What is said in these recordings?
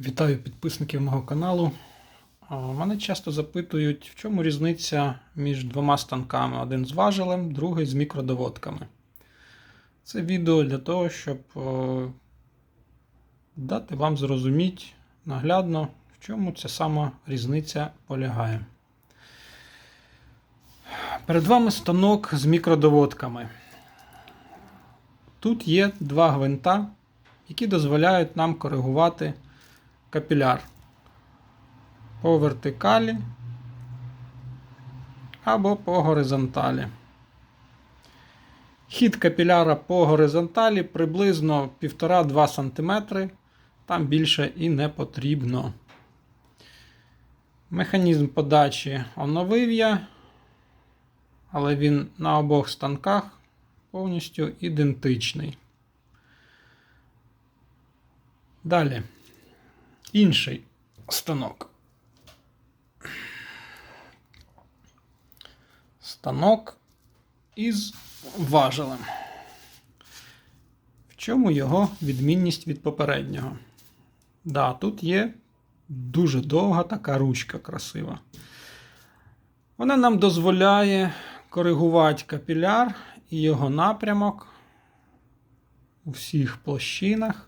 Вітаю підписників мого каналу. Мене часто запитують, в чому різниця між двома станками: один з важелем, другий з мікродоводками. Це відео для того, щоб е, дати вам зрозуміти наглядно, в чому ця сама різниця полягає. Перед вами станок з мікродоводками. Тут є два гвинта, які дозволяють нам коригувати капіляр по вертикалі або по горизонталі. Хід капіляра по горизонталі приблизно 1,5-2 см, там більше і не потрібно. Механізм подачі оновив я, але він на обох станках повністю ідентичний. Далі. Інший станок. Станок із важелем. В чому його відмінність від попереднього? Да, тут є дуже довга така ручка красива. Вона нам дозволяє коригувати капіляр і його напрямок у всіх площинах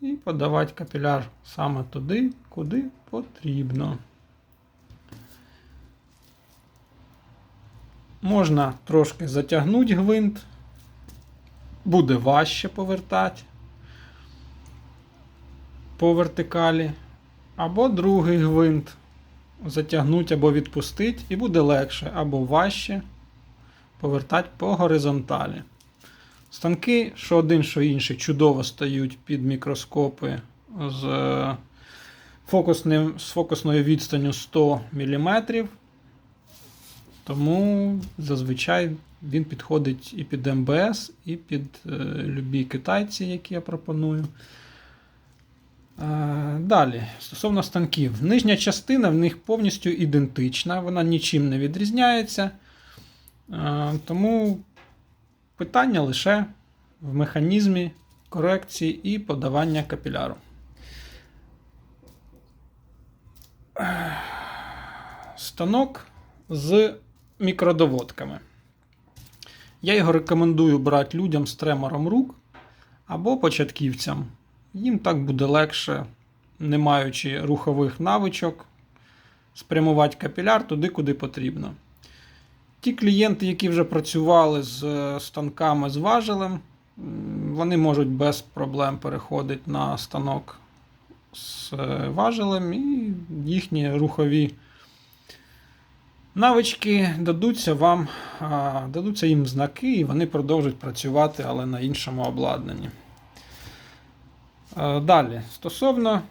і подавати капіляр саме туди, куди потрібно. Можна трошки затягнути гвинт, буде важче повертати по вертикалі, або другий гвинт затягнути або відпустити, і буде легше або важче повертати по горизонталі. Станки, що один, що інший, чудово стають під мікроскопи з, е, фокусним, з фокусною відстанню 100 мм. Тому зазвичай він підходить і під МБС, і під е, любі китайці, які я пропоную. Е, далі, стосовно станків. Нижня частина в них повністю ідентична, вона нічим не відрізняється. Е, тому питання лише в механізмі корекції і подавання капіляру. Станок з мікродоводками. Я його рекомендую брати людям з тремором рук або початківцям. Їм так буде легше, не маючи рухових навичок, спрямувати капіляр туди, куди потрібно. Ті клієнти, які вже працювали з е, станками з важелем, вони можуть без проблем переходити на станок з е, важелем, і їхні рухові навички дадуться вам, дадуться їм знаки, і вони продовжують працювати, але на іншому обладнанні. Е, Далі, стосовно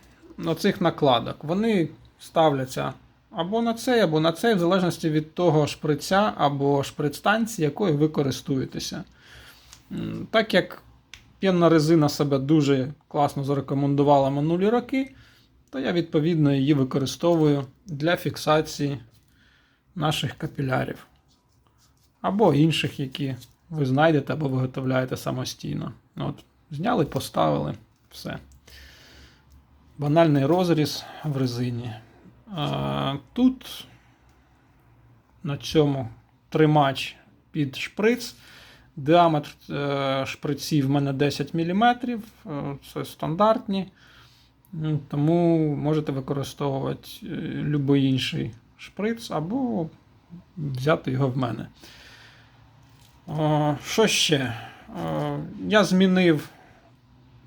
цих накладок, вони ставляться або на цей, або на цей, в залежності від того шприця або шприц-станції, якою ви користуєтеся. Так як п'єнна резина себе дуже класно зарекомендувала минулі роки, то я відповідно її використовую для фіксації наших капілярів. Або інших, які ви знайдете або виготовляєте самостійно. От, Зняли, поставили, все. Банальний розріз в резині. Тут на цьому тримач під шприц. Діаметр е, шприців в мене 10 мм. е, Це стандартні. Тому можете використовувати е, будь-який інший шприц або взяти його в мене. Що ще? Я змінив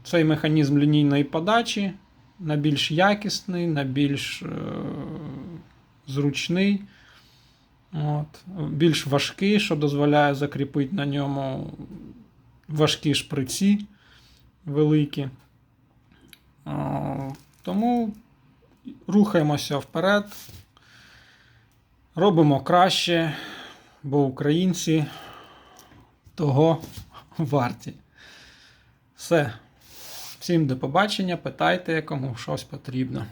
цей механізм лінійної подачі на більш якісний, на більш е, зручний, От, більш важкий, що дозволяє закріпити на ньому важкі шприці великі. Тому рухаємося вперед. Робимо краще, бо українці того варті. Все. Всім до побачення. Питайте, кому щось потрібно.